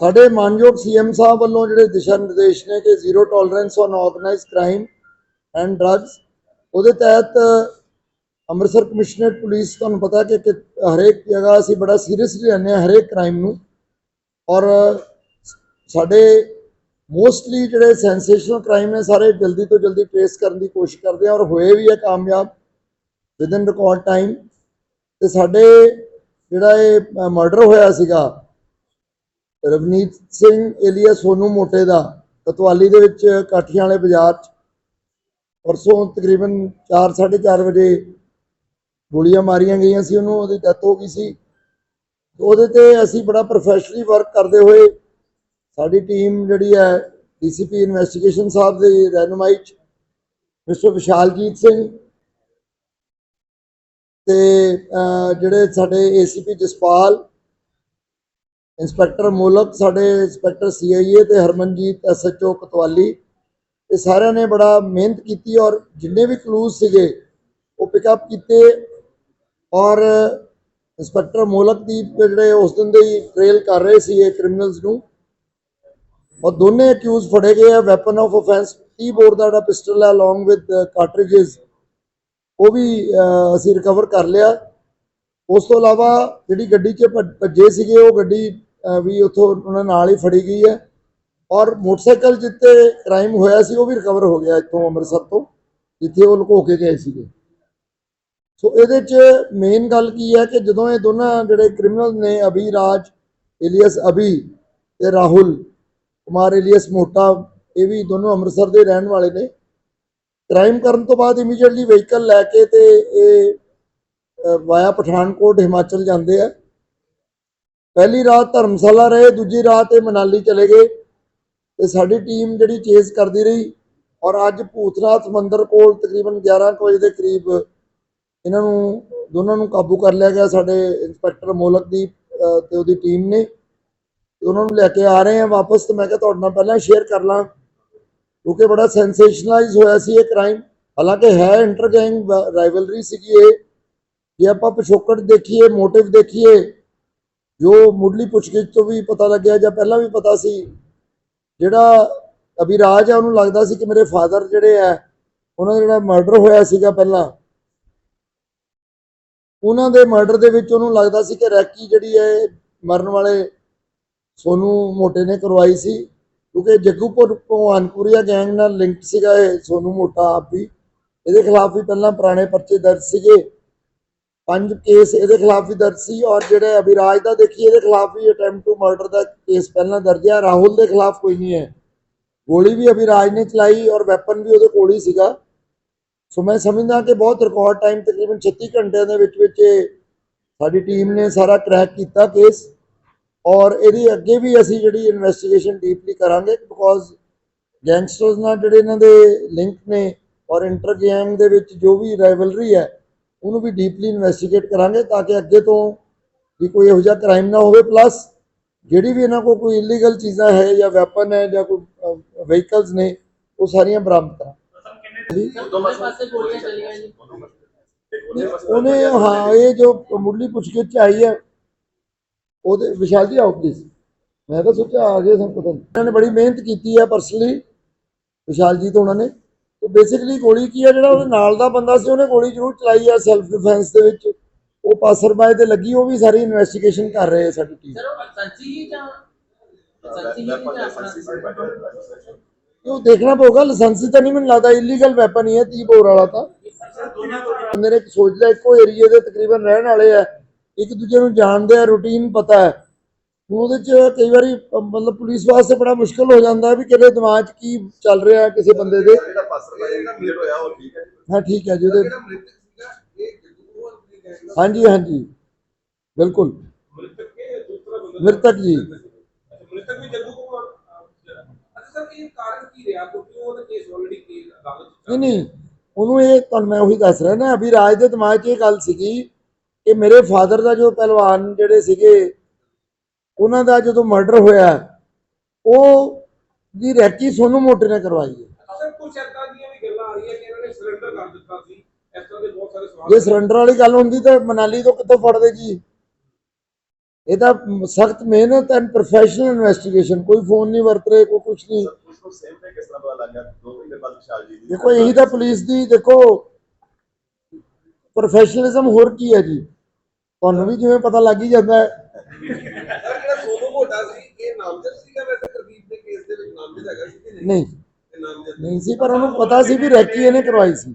ਸਾਡੇ ਮਾਨਯੋਗ ਸੀਐਮ ਸਾਹਿਬ ਵੱਲੋਂ ਜਿਹੜੇ ਦਿਸ਼ਾ ਨਿਰਦੇਸ਼ ਨੇ ਕਿ zero tolerance on organised crime and drugs ਉਹਦੇ ਤਹਿਤ ਅੰਮ੍ਰਿਤਸਰ ਕਮਿਸ਼ਨਰੇਟ ਪੁਲਿਸ ਤੁਹਾਨੂੰ ਪਤਾ ਕਿ ਕਿ ਹਰੇਕ ਜਗ੍ਹਾ ਅਸੀਂ ਬੜਾ ਸੀਰੀਅਸਲੀ ਲੈਂਦੇ ਹਾਂ ਹਰੇਕ ਕ੍ਰਾਈਮ ਨੂੰ। ਔਰ ਸਾਡੇ ਮੋਸਟਲੀ ਜਿਹੜੇ ਸੈਂਸੇਸ਼ਨਲ ਕ੍ਰਾਈਮ ਨੇ ਸਾਰੇ ਜਲਦੀ ਤੋਂ ਜਲਦੀ ਟ੍ਰੇਸ ਕਰਨ ਦੀ ਕੋਸ਼ਿਸ਼ ਕਰਦੇ ਆ ਔਰ ਹੋਏ ਵੀ ਹੈ ਕਾਮਯਾਬ ਵਿਦਨ ਰਿਕਾਰਡ ਟਾਈਮ ਤੇ ਸਾਡੇ ਜਿਹੜਾ ਇਹ ਮਰਡਰ ਹੋਇਆ ਸੀਗਾ, ਰਵਨੀਤ ਸਿੰਘ ਏਲੀਆ ਸੋਨੂ ਮੋਟੇ ਦਾ, ਕਤਵਾਲੀ ਦੇ ਵਿੱਚ ਕਾਠੀਆਂ ਵਾਲੇ ਬਾਜ਼ਾਰ 'ਚ। ਪਰਸੋਂ ਤਕਰੀਬਨ 4:30 ਵਜੇ ਗੋਲੀਆਂ ਮਾਰੀਆਂ ਗਈਆਂ ਸੀ ਉਹਨੂੰ, ਉਹਦੀ ਡੈਥ ਹੋ ਗਈ ਸੀ। ਉਹਦੇ ਤੇ ਅਸੀਂ ਬੜਾ ਪ੍ਰੋਫੈਸ਼ਨਲੀ ਵਰਕ ਕਰਦੇ ਹੋਏ ਸਾਡੀ ਟੀਮ ਜਿਹੜੀ ਹੈ ਡੀਸੀਪੀ ਇਨਵੈਸਟੀਗੇਸ਼ਨ ਸਾਹਿਬ ਦੀ ਰਹਿਨੁਮਾਈ 'ਚ, ਮਿਸਟਰ ਵਿਸ਼ਾਲਜੀਤ ਸਿੰਘ ਤੇ ਅਹ, ਜਿਹੜੇ ਸਾਡੇ ਏਸੀਪੀ ਜਸਪਾਲ ਇੰਸਪੈਕਟਰ ਮੋਲਕ ਸਾਡੇ ਇੰਸਪੈਕਟਰ ਸੀਆਈਏ ਤੇ ਹਰਮਨਜੀਤ ਐਸਐਚਓ ਕਤਵਾਲੀ ਇਹ ਸਾਰਿਆਂ ਨੇ ਬੜਾ ਮਿਹਨਤ ਕੀਤੀ ਔਰ ਜਿੰਨੇ ਵੀ ਕਲੂਜ਼ ਸੀਗੇ ਉਹ ਪਿਕਅਪ ਕੀਤੇ ਔਰ ਇੰਸਪੈਕਟਰ ਮੋਲਕ ਦੀ ਜਿਹੜੇ ਉਸ ਦਿਨ ਦੇ ਹੀ ਟ੍ਰੇਲ ਕਰ ਰਹੇ ਸੀ ਇਹ ਕ੍ਰਿਮੀਨਲਸ ਨੂੰ ਔਰ ਦੋਨੇ ਅਕਿਊਜ਼ ਫੜੇ ਗਏ ਆ ਵੈਪਨ ਆਫ ਆਫੈਂਸ 30 ਬੋਰ ਦਾ ਜਿਹੜਾ ਪਿਸਟਲ ਹੈ ਅਲੋਂਗ ਵਿਦ ਕਾਰਟ੍ਰਿਜਸ ਉਹ ਵੀ ਅਸੀਂ ਰਿਕਵਰ ਕਰ ਲਿਆ। ਉਸ ਤੋਂ ਇਲਾਵਾ ਜਿਹੜੀ ਗੱਡੀ 'ਚ ਭੱਜ- ਭੱਜੇ ਸੀਗੇ, ਉਹ ਗੱਡੀ ਵੀ ਉੱਥੋਂ ਉਹਨਾਂ ਨਾਲ ਹੀ ਫੜੀ ਗਈ ਹੈ। ਔਰ ਮੋਟਰਸਾਈਕਲ ਜਿੱਤੇ ਕ੍ਰਾਈਮ ਹੋਇਆ ਸੀ, ਉਹ ਵੀ ਰਿਕਵਰ ਹੋ ਗਿਆ ਇੱਥੋਂ ਅੰਮ੍ਰਿਤਸਰ ਤੋਂ, ਜਿੱਥੇ ਉਹ ਲੁਕੋ ਕੇ ਗਏ ਸੀਗੇ। ਸੋ ਇਹਦੇ 'ਚ ਮੇਨ ਗੱਲ ਕੀ ਹੈ ਕਿ ਜਦੋਂ ਇਹ ਦੋਨਾਂ ਜਿਹੜੇ ਕ੍ਰਿਮੀਨਲ ਨੇ, ਅਭੀ ਰਾਜ ਇਲੀਅਸ ਅਭੀ ਤੇ ਰਾਹੁਲ, ਕੁਮਾਰ ਇਲੀਅਸ ਮੋਟਾ, ਇਹ ਵੀ ਦੋਨੋਂ ਅੰਮ੍ਰਿਤਸਰ ਦੇ ਰਹਿਣ ਵਾਲੇ ਨੇ। ਕ੍ਰਾਈਮ ਕਰਨ ਤੋਂ ਬਾਅਦ ਇਮੀਡੀਏਟਲੀ ਵਹੀਕਲ ਲੈ ਕੇ ਤੇ ਇਹ ਵਾਇਆ ਪਠਾਨਕੋਟ ਹਿਮਾਚਲ ਜਾਂਦੇ ਆ। ਪਹਿਲੀ ਰਾਤ ਧਰਮਸ਼ਾਲਾ ਰਹੇ ਦੂਜੀ ਰਾਤ ਇਹ ਮਨਾਲੀ ਚਲੇ ਗਏ ਤੇ ਸਾਡੀ ਟੀਮ ਜਿਹੜੀ ਚੇਸ ਕਰਦੀ ਰਹੀ ਔਰ ਅੱਜ ਭੂਤਨਾਥ ਮੰਦਿਰ ਕੋਲ ਤਕਰੀਬਨ 11 ਕੁ ਵਜੇ ਦੇ ਕਰੀਬ ਇਹਨਾਂ ਨੂੰ ਦੋਨਾਂ ਨੂੰ ਕਾਬੂ ਕਰ ਲਿਆ ਗਿਆ ਸਾਡੇ ਇੰਸਪੈਕਟਰ ਮੋਲਕ ਦੀ ਅਹ, ਤੇ ਉਹਦੀ ਟੀਮ ਨੇ। ਤੇ ਉਹਨਾਂ ਨੂੰ ਲੈ ਕੇ ਆ ਰਹੇ ਆ ਵਾਪਸ ਤੇ ਮੈਂ ਕਿਹਾ ਤੁਹਾਡੇ ਨਾਲ ਪਹਿਲਾਂ ਸ਼ੇਅਰ ਕਰ ਲਾਂ। ਕਿਉਂਕਿ ਬੜਾ ਸੈਂਸੇਸ਼ਨਲਾਈਜ਼ ਹੋਇਆ ਸੀ ਇਹ ਕ੍ਰਾਈਮ ਹਾਲਾਂਕਿ ਹੈ ਇੰਟਰ ਗੈਂਗ ਰਾਈਵਲਰੀ ਸੀਗੀ ਇਹ। ਜੇ ਆਪਾਂ ਪਿਛੋਕੜ ਦੇਖੀਏ ਮੋਟਿਵ ਦੇਖੀਏ, ਜੋ ਮੁੱਢਲੀ ਪੁੱਛਗਿੱਛ ਤੋਂ ਵੀ ਪਤਾ ਲੱਗਿਆ ਜਾਂ ਪਹਿਲਾਂ ਵੀ ਪਤਾ ਸੀ, ਜਿਹੜਾ ਅਭਿਰਾਜ ਹੈ ਉਹਨੂੰ ਲੱਗਦਾ ਸੀ ਕਿ ਮੇਰੇ ਫਾਦਰ ਜਿਹੜੇ ਆ, ਉਹਨਾਂ ਦਾ ਜਿਹੜਾ ਮਰਡਰ ਹੋਇਆ ਸੀਗਾ ਪਹਿਲਾਂ, ਉਹਨਾਂ ਦੇ ਮਰਡਰ ਦੇ ਵਿੱਚ ਉਹਨੂੰ ਲੱਗਦਾ ਸੀ ਕਿ ਰੈਕੀ ਜਿਹੜੀ ਹੈ ਮਰਨ ਵਾਲੇ ਸੋਨੂੰ ਮੋਟੇ ਨੇ ਕਰਵਾਈ ਸੀ। ਕਿਉਂਕਿ ਜੱਗੂਪੁਰ ਭਗਵਾਨਪੁਰੀਆ ਗੈਂਗ ਨਾਲ ਲਿੰਕਡ ਸੀਗਾ ਇਹ ਸੋਨੂ ਮੋਟਾ ਆਪ ਵੀ। ਇਹਦੇ ਖਿਲਾਫ ਵੀ ਪਹਿਲਾਂ ਪੁਰਾਣੇ ਪਰਚੇ ਦਰਜ ਸੀਗੇ। ਪੰਜ ਕੇਸ ਇਹਦੇ ਖਿਲਾਫ ਵੀ ਦਰਜ ਸੀ ਔਰ ਜਿਹੜੇ ਅਭਿਰਾਜ ਦਾ ਦੇਖੀਏ ਇਹਦੇ ਖਿਲਾਫ ਵੀ ਅਟੈਂਪਟ ਟੂ ਮਰਡਰ ਦਾ ਕੇਸ ਪਹਿਲਾਂ ਦਰਜ ਹੈ ਰਾਹੁਲ ਦੇ ਖਿਲਾਫ ਕੋਈ ਨਹੀਂ ਹੈ। ਗੋਲੀ ਵੀ ਅਭਿਰਾਜ ਨੇ ਚਲਾਈ ਔਰ ਵੈਪਨ ਵੀ ਉਹਦੇ ਕੋਲ ਹੀ ਸੀਗਾ। ਸੋ ਮੈਂ ਸਮਝਦਾ ਕਿ ਬਹੁਤ ਰਿਕਾਰਡ ਟਾਈਮ ਤਕਰੀਬਨ 36 ਘੰਟਿਆਂ ਦੇ ਵਿੱਚ ਵਿੱਚ ਇਹ ਸਾਡੀ ਟੀਮ ਨੇ ਸਾਰਾ ਕ੍ਰੈਕ ਕੀਤਾ ਕੇਸ ਔਰ ਇਹਦੀ ਅੱਗੇ ਵੀ ਅਸੀਂ ਜਿਹੜੀ ਇਨਵੈਸਟੀਗੇਸ਼ਨ ਡੀਪਲੀ ਕਰਾਂਗੇ ਬਿਕੋਜ਼ ਗੈਂਗਸਟਰਸ ਨਾਲ ਜਿਹੜੇ ਇਹਨਾਂ ਦੇ ਲਿੰਕ ਨੇ ਔਰ ਇੰਟਰ ਗੈਂਗ ਦੇ ਵਿੱਚ ਜੋ ਵੀ ਰਾਈਵਲਰੀ ਹੈ ਉਹਨੂੰ ਵੀ ਡੀਪਲੀ ਇਨਵੈਸਟੀਗੇਟ ਕਰਾਂਗੇ ਤਾਂ ਕਿ ਅੱਗੇ ਤੋਂ ਵੀ ਕੋਈ ਇਹੋ ਜਿਹਾ ਕ੍ਰਾਈਮ ਨਾ ਹੋਵੇ। ਪਲੱਸ ਜਿਹੜੀ ਵੀ ਇਹਨਾਂ ਕੋਲ ਕੋਈ ਇਲੀਗਲ ਚੀਜ਼ਾਂ ਹੈ ਜਾਂ ਵੈਪਨ ਹੈ ਜਾਂ ਕੋਈ ਵਹੀਕਲਸ ਨੇ ਉਹ ਸਾਰੀਆਂ ਬਰਾਮਦ ਜੀ ਉਹਨੇ ਹਾਂ ਇਹ ਜੋ ਮੁੱਢਲੀ ਪੁੱਛਗਿੱਛ ਆਈ ਹੈ ਉਹਦੇ ਵਿਸ਼ਾਲ ਜੀ ਆਓ ਪਲੀਜ਼ ਮੈਂ ਤਾਂ ਸੋਚਿਆ ਆ ਗਏ ਸਾਨੂੰ ਪਤਾ ਨਹੀਂ। ਇਹਨਾਂ ਨੇ ਬੜੀ ਮਿਹਨਤ ਕੀਤੀ ਹੈ ਪਰਸਨਲੀ ਵਿਸ਼ਾਲ ਜੀ ਤੋਂ ਉਹਨਾਂ ਨੇ। ਤੇ ਬੇਸਿਕਲੀ ਗੋਲੀ ਕੀ ਹੈ ਜਿਹੜਾ ਉਹਦੇ ਨਾਲ ਦਾ ਬੰਦਾ ਸੀ ਉਹਨੇ ਗੋਲੀ ਜ਼ਰੂਰ ਚਲਾਈ ਹੈ ਸੈਲਫ ਡਿਫੈਂਸ ਦੇ ਵਿੱਚ। ਉਹ ਪਾਸਰਬਾਈ ਤੇ ਲੱਗੀ ਉਹ ਵੀ ਸਾਰੀ ਇਨਵੈਸਟੀਗੇਸ਼ਨ ਕਰ ਰਹੇ ਹੈ ਸਾਡੀ ਟੀਮ ਸਰ ਉਹ ਜਾਂ ਉਹ ਦੇਖਣਾ ਪਊਗਾ ਲਾਇਸੈਂਸੀ ਤਾਂ ਨਹੀਂ ਮੈਨੂੰ ਲੱਗਦਾ ਇਲੀਗਲ ਵੈਪਨ ਹੀ ਹੈ 30 ਬੋਰ ਵਾਲਾ ਤਾਂ। ਬੰਦੇ ਨੇ ਸੋਚ ਲਿਆ ਇੱਕੋ ਏਰੀਏ ਦੇ ਤਕਰੀਬਨ ਰਹਿਣ ਵਾਲੇ ਆ। ਇੱਕ ਦੂਜੇ ਨੂੰ ਜਾਣਦੇ ਆ ਰੂਟੀਨ ਪਤਾ ਹੈ। ਉਹਦੇ ਚ ਕਈ ਵਾਰੀ ਮਤਲਬ ਪੁਲਿਸ ਵਾਸਤੇ ਬੜਾ ਮੁਸ਼ਕਲ ਹੋ ਜਾਂਦਾ ਹੈ ਵੀ ਕਿਹਦੇ ਦਿਮਾਗ 'ਚ ਕੀ ਚੱਲ ਰਿਹਾ ਹੈ ਕਿਸੇ ਬੰਦੇ ਦੇ। ਜਿਹੜਾ ਪਾਸਰਵਾਈ ਕਲੀਅਰ ਹੋਇਆ ਉਹ ਠੀਕ ਹੈ ਠੀਕ ਹੈ ਜੀ ਉਹਦੇ ਜਿਹੜਾ ਮ੍ਰਿਤਕ ਸੀਗਾ ਇਹ ਜਗੂਰ ਦੀ ਗੈਂਗ ਦਾ ਹਾਂਜੀ ਹਾਂਜੀ। ਬਿਲਕੁਲ। ਮ੍ਰਿਤਕ ਕੇ ਦੂਸਰਾ ਬੰਦਾ ਮ੍ਰਿਤਕ ਜੀ। ਮ੍ਰਿਤਕ ਵੀ ਜੱਗੂ ਕੁਮਾਰ ਅੱਛਾ। ਸਰ ਇਹ ਕਾਰਨ ਕੀ ਰਿਹਾ? ਕਿਉਂਕਿ ਉਹਦਾ ਕੇਸ ਆਲਰੇਡੀ ਕੇਸ ਅਦਾਲਤ ਚ ਨਹੀਂ ਨਹੀਂ। ਉਹਨੂੰ ਇਹ ਤੁਹਾਨੂੰ ਮੈਂ ਉਹੀ ਦੱਸ ਰਿਹਾ ਨਾ ਅਭੀ ਰਾਜ ਦੇ ਦਿਮਾਗ 'ਚ ਇਹ ਗੱਲ ਸੀਗੀ ਕਿ ਮੇਰੇ ਫਾਦਰ ਦਾ ਜੋ ਪਹਿਲਵਾਨ ਜਿਹੜੇ ਸੀਗੇ ਉਹਨਾਂ ਦਾ ਜਦੋਂ ਮਰਡਰ ਹੋਇਆ ਉਹ ਦੀ ਰੈਕੀ ਸੋਨੂ ਮੋਟੇ ਨੇ ਕਰਵਾਈ ਹੈ। ਸਰ ਕੁਝ ਏਦਾਂ ਦੀਆਂ ਵੀ ਗੱਲਾਂ ਆ ਰਹੀਆਂ ਕਿ ਇਹਨਾਂ ਨੇ ਸਰੈਂਡਰ ਕਰ ਦਿੱਤਾ ਸੀ। ਇਸ ਤਰ੍ਹਾਂ ਦੇ ਬਹੁਤ ਸਾਰੇ ਸਵਾਲ ਜੇ ਸਰੈਂਡਰ ਵਾਲੀ ਗੱਲ ਹੁੰਦੀ ਤਾਂ ਮਨਾਲੀ ਤੋਂ ਕਿੱਥੋਂ ਫੜਦੇ ਜੀ? ਇਹ ਤਾਂ ਸਖਤ ਮਿਹਨਤ ਐਂਡ ਪ੍ਰੋਫੈਸ਼ਨਲ ਇਨਵੈਸਟੀਗੇਸ਼ਨ ਕੋਈ ਫੋਨ ਨਹੀਂ ਵਰਤ ਰਹੇ ਕੋਈ ਕੁਝ ਨਹੀਂ। ਦੇਖੋ ਇਹੀ ਤਾਂ ਪੁਲਿਸ ਦੀ ਦੇਖੋ ਪ੍ਰੋਫੈਸ਼ਨਲਿਜ਼ਮ ਹੋਰ ਕੀ ਹੈ ਜੀ? ਤੁਹਾਨੂੰ ਵੀ ਜਿਵੇਂ ਪਤਾ ਲੱਗ ਹੀ ਜਾਂਦਾ ਹੈ। ਸਰ ਜਿਹੜਾ ਸੋਨੂ ਮੋਟਾ ਸੀ ਇਹ ਨਾਮਜ਼ਦ ਸੀਗਾ ਵੈਸੇ ਗੁਰਦੀਪ ਦੇ ਕੇਸ ਦੇ ਵਿੱਚ ਨਾਮਜ਼ਦ ਹੈਗਾ ਸੀ ਕਿ ਨਹੀਂ? ਨਹੀਂ। ਇਹ ਨਾਮਜ਼ਦ ਨਹੀਂ ਸੀ ਪਰ ਉਹਨੂੰ ਪਤਾ ਸੀ ਵੀ ਰੈਕੀ ਇਹਨੇ ਕਰਵਾਈ ਸੀ।